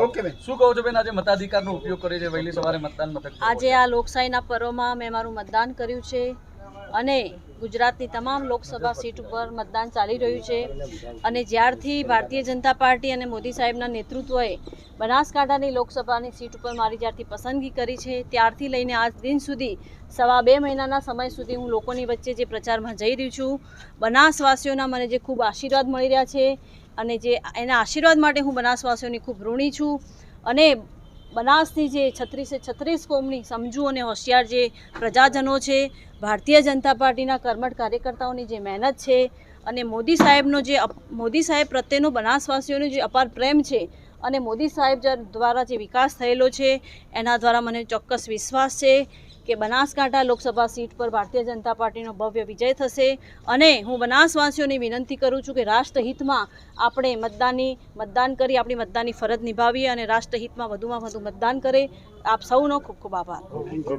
Okay બેન. શું કહો છો બેન? આજે મતાધિકારનો ઉપયોગ કરે છે વહેલી સવારે મતદાન મથક આજે આ લોકશાહીના પર્વમાં મેં મારું મતદાન કર્યું છે અને ગુજરાતની તમામ લોકસભા સીટ ઉપર મતદાન ચાલી રહ્યું છે. અને જ્યારથી ભારતીય જનતા પાર્ટી અને મોદી સાહેબના નેતૃત્વએ બનાસકાંઠાની લોકસભાની સીટ ઉપર મારી જ્યારથી પસંદગી કરી છે ત્યારથી લઈને આજ દિન સુધી સવા બે મહિનાના સમય સુધી હું લોકોની વચ્ચે જે પ્રચારમાં જઈ રહી છું બનાસવાસીઓના મને જે ખૂબ આશીર્વાદ મળી રહ્યા છે અને જે એના આશીર્વાદ માટે હું બનાસવાસીઓની ખૂબ ઋણી છું. અને બનાસની જે છત્રીસે છત્રીસ કોમની સમજુ અને હોશિયાર જે પ્રજાજનો છે, ભારતીય જનતા પાર્ટીના કર્મઠ કાર્યકર્તાઓની જે મહેનત છે અને મોદી સાહેબનો જે મોદી સાહેબ પ્રત્યેનો બનાસવાસીઓનો જે અપાર પ્રેમ છે અને મોદી સાહેબ દ્વારા જે વિકાસ થયેલો છે, એના દ્વારા મને ચોક્કસ વિશ્વાસ છે. કે બનાસકાંઠા લોકસભા સીટ પર ભારતીય જનતા પાર્ટીનો ભવ્ય વિજય થશે. અને હું બનાસવાસીઓની વિનંતી કરું છું કે રાષ્ટ્રહિતમાં આપણે મતદાનની, મતદાન કરી આપણી મતદાનની ફરજ નિભાવીએ અને રાષ્ટ્રહિતમાં વધુમાં વધુ મતદાન કરે. આપ સૌનો ખૂબ ખૂબ આભાર.